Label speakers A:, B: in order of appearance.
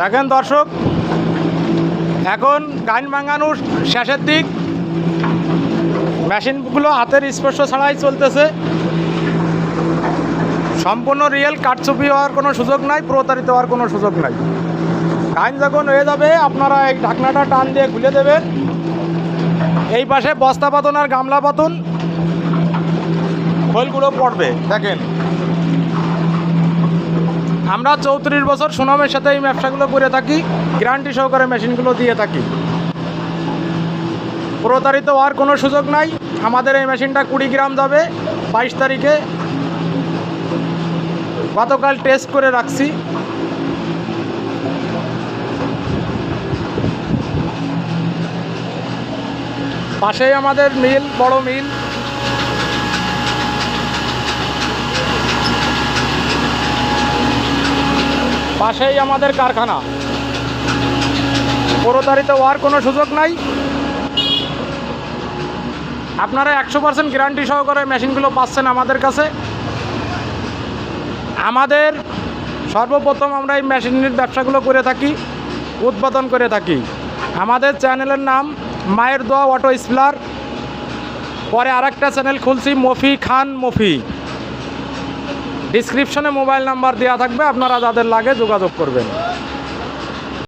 A: দেখেন দর্শক, এখন গাইন ভাঙানোর শেষের দিক। মেশিনগুলো হাতের স্পর্শ ছাড়াই চলতেছে। সম্পূর্ণ রিয়েল কাটছুপি হওয়ার কোনো সুযোগ নাই, প্রতারিত হওয়ার কোনো সুযোগ নাই। গাইন যখন হয়ে যাবে, আপনারা এই ঢাকনাটা টান দিয়ে খুলে দেবেন। এই পাশে বস্তা পাতন আর গামলা পাতন খোলগুলো পড়বে, দেখেন। আমরা চৌত্রিশ বছর সুনামের সাথে এই ব্যবসাগুলো করে থাকি গ্যারান্টি সহকারে মেশিনগুলো দিয়ে থাকি। প্রতারিত হওয়ার কোনো সুযোগ নাই। আমাদের এই মেশিনটা কুড়ি গ্রাম যাবে, বাইশ তারিখে। গতকাল টেস্ট করে রাখছি। পাশেই আমাদের মিল, বড় মিল। পাশেই আমাদের কারখানা। প্রতারিত হওয়ার কোনো সুযোগ নাই। আপনারা একশো পার্সেন্ট গ্যারান্টি সহকারে মেশিনগুলো পাচ্ছেন আমাদের কাছে। আমাদের সর্বপ্রথম আমরা এই মেশিনের ব্যবসাগুলো করে থাকি, উৎপাদন করে থাকি। আমাদের চ্যানেলের নাম মায়ের দোয়া অটো স্প্লার। পরে আরেকটা চ্যানেল খুলছি, মফি খান মফি। ডিসক্রিপশনে মোবাইল নাম্বার দেওয়া থাকবে আপনারা যাদের লাগে যোগাযোগ করবেন।